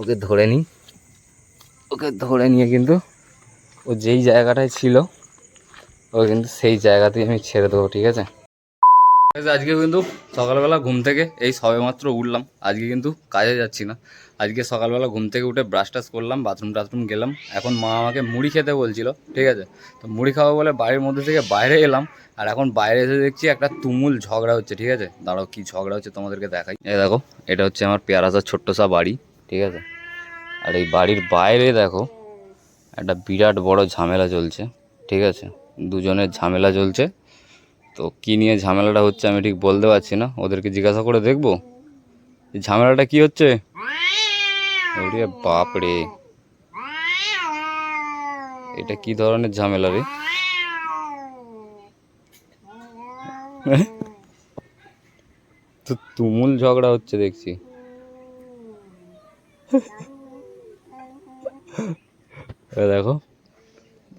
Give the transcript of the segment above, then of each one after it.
ওকে ধরে নিই। ওকে ধরে নিয়ে কিন্তু ও যেই জায়গাটায় ছিল ও কিন্তু সেই জায়গাতেই আমি ছেড়ে দেবো ঠিক আছে? আজকে কিন্তু সকালবেলা ঘুম থেকে এই সবেমাত্র উঠলাম। আজকে কিন্তু কাজে যাচ্ছি না। আজকে সকালবেলা ঘুম থেকে উঠে ব্রাশ টাশ করলাম বাথরুম টাথরুম গেলাম। এখন মা আমাকে মুড়ি খেতে বলছিল ঠিক আছে? তো মুড়ি খাওয়া বলে বাড়ির মধ্যে থেকে বাইরে এলাম আর এখন বাইরে এসে দেখছি একটা তুমুল ঝগড়া হচ্ছে ঠিক আছে? দাঁড়াও কি ঝগড়া হচ্ছে তোমাদেরকে দেখাই। এই দেখো এটা হচ্ছে আমার পেয়ারাসার ছোট্ট সা বাড়ি। ঠিক আছে? আর এই বাড়ির বাইরে দেখো, একটা বিরাট বড় ঝামেলা চলছে, ঠিক আছে? দুজনের ঝামেলা চলছে। তো কী নিয়ে ঝামেলাটা হচ্ছে আমি ঠিক বলতে পারছি না। ওদেরকে জিজ্ঞাসা করে দেখব। ঝামেলাটা কি হচ্ছে? ওরে বাপ রে। এটা কি ধরনের ঝামেলা রে? তো তুমুল ঝগড়া হচ্ছে দেখছি। দেখো,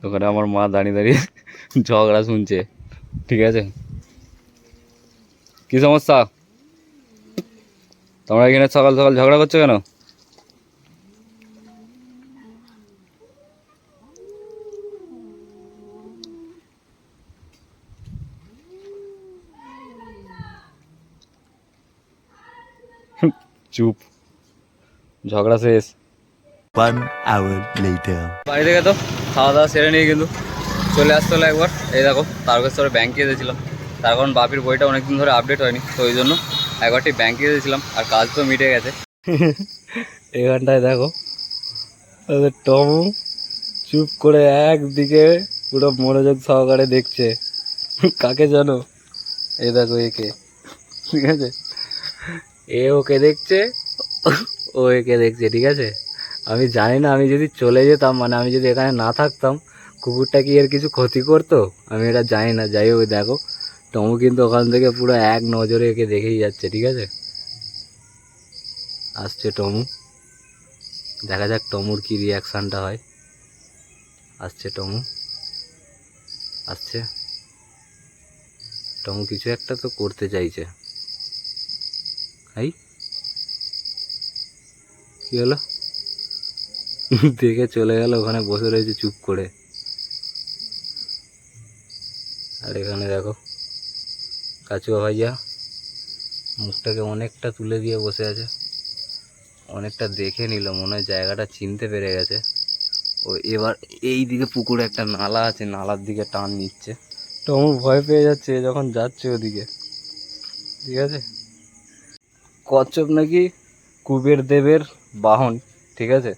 ওখানে আমার মা দাঁড়িয়ে দাঁড়িয়ে ঝগড়া শুনছে, ঠিক আছে? কি সমস্যা? তোমরা এখানে সকাল সকাল ঝগড়া করছ কেন? চুপ। ঝগড়া শেষ। One hour বাড়ি থেকে তো খাওয়া দাওয়া সেরে নিয়ে কিন্তু চলে আসতে হলো একবার। এই দেখো তারকেশ্বরে ব্যাংকে এসেছিলাম তার কারণ বাপির বইটা অনেকদিন ধরে আপডেট হয়নি তো ওই জন্য একবারটি ব্যাংকে এসেছিলাম আর কাজ তো মিটে গেছে। এখানটায় দেখো তাদের টমু চুপ করে একদিকে পুরো মনোযোগ সহকারে দেখছে। কাকে জানো? এই দেখো একে ঠিক আছে? এ ওকে দেখছে ও একে দেখছে, ঠিক আছে? আমি জানি না, আমি যদি চলে যেতাম মানে আমি যদি এখানে না থাকতাম, কুকুরটা কি এর কিছু ক্ষতি করতো? আমি এটা জানি না, যাই হোক, দেখো। টমু কিন্তু ওখান থেকে পুরো এক নজরে একে দেখেই যাচ্ছে, ঠিক আছে? আসছে টমু দেখা যাক টমুর কি রিয়াকশানটা হয়। আসছে টমু আসছে। টমু কিছু একটা তো করতে চাইছে। হাই কি হলো? দেখে চলে গেল, ওখানে বসে রয়েছে চুপ করে। আর এখানে দেখো, কাচুয়া ভাইয়া মুখটাকে অনেকটা তুলে দিয়ে বসে আছে। অনেকটা দেখে নিল, মনে হয় জায়গাটা চিনতে পেরে গেছে। ও এবার এই দিকে পুকুরে একটা নালা আছে, নালার দিকে টান নিচ্ছে। টমু ভয় পেয়ে যাচ্ছে, যখন যাচ্ছে ওদিকে। ঠিক আছে? কচ্ছপ নাকি কুবের দেবের বাহন, ঠিক আছে?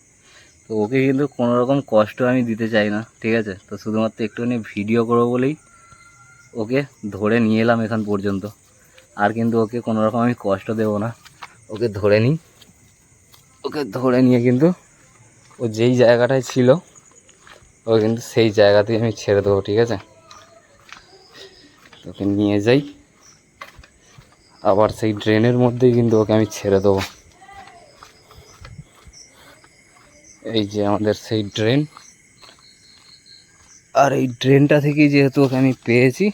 তো ওকে কিন্তু কোনো রকম কষ্ট আমি দিতে চাই না, ঠিক আছে? তো শুধুমাত্র একটুখানি ভিডিও করব বলেই ওকে ধরে নিয়ে এলাম এখান পর্যন্ত। আর কিন্তু ওকে কোনো রকম আমি কষ্ট দেবো না। ওকে ধরে নিই। ওকে ধরে নিয়ে কিন্তু ও যেই জায়গাটায় ছিল, ও কিন্তু সেই জায়গাতেই আমি ছেড়ে দেবো, ঠিক আছে? ওকে নিয়ে যাই। আবার সেই ড্রেনের মধ্যেই কিন্তু ওকে আমি ছেড়ে দেবো। এই যে আমাদের সেই ড্রেন আর এই ড্রেনটা থেকেই যেহেতু ওকে আমি পেয়েছি,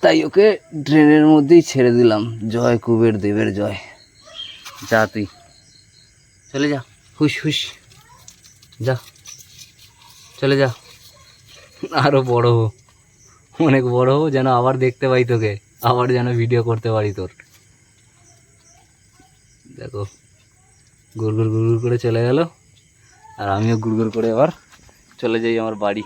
তাই ওকে ড্রেনের মধ্যেই ছেড়ে দিলাম। জয় কুবের দেবের জয়। যা তুই। চলে যা। হুস হুস যা। চলে যা। আরও বড় হো অনেক বড় হো যেন আবার দেখতে পাই তোকে। আবার যেন ভিডিও করতে পারি তোর। দেখো। গুড় গুড় গুড় করে চলে গেল। আর আমিও গুড় করে এবার চলে যাই আমার বাড়ি।